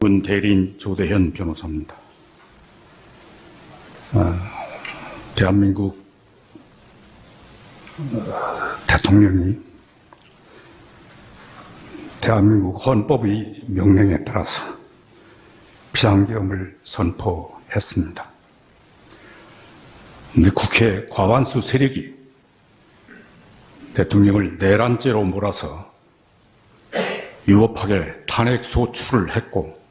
군 대리인 조대현 변호사입니다. 아, 대한민국 어, 대통령이 대한민국 헌법의 명령에 따라서 비상계엄을 선포했습니다. 근데 국회 과반수 세력이 대통령을 내란죄로 몰아서 유법하게 탄핵 소추를 했고 다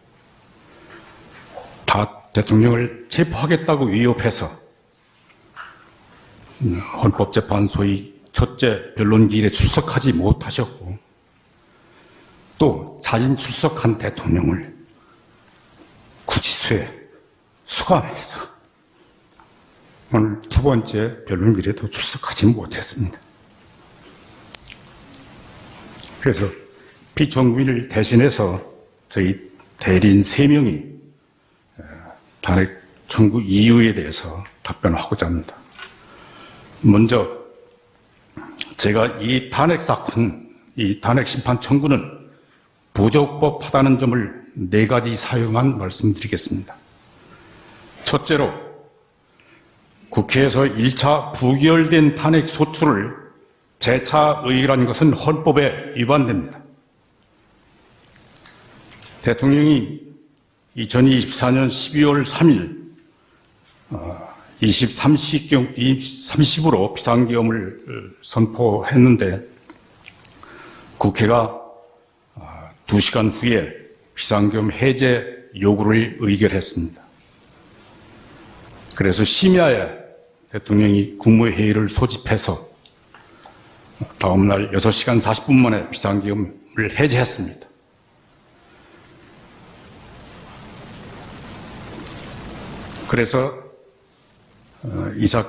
대통령을 체포하겠다고 위협해서 음, 헌법재판소의 첫째 변론기일에 출석하지 못하셨고 또 자진 출석한 대통령을 구치소에 수감해서 오늘 두 번째 변론기일에도 출석하지 못했습니다. 그래서 피청구인을 대신해서 저희 대리인 세명이 탄핵 청구 이유에 대해서 답변하고자 합니다. 먼저 제가 이 탄핵 사건, 이 탄핵 심판 청구는 부적법하다는 점을 네 가지 사용한 말씀드리겠습니다. 첫째로 국회에서 1차 부결된 탄핵 소추를 재차 의결한 것은 헌법에 위반됩니다. 대통령이 2024년 12월 3일 23시경 30으로 비상계엄을 선포했는데 국회가 2시간 후에 비상계엄 해제 요구를 의결했습니다. 그래서 심야에 대통령이 국무회의를 소집해서 다음날 6시간 40분 만에 비상계엄을 해제했습니다. 그래서 어, 이 사건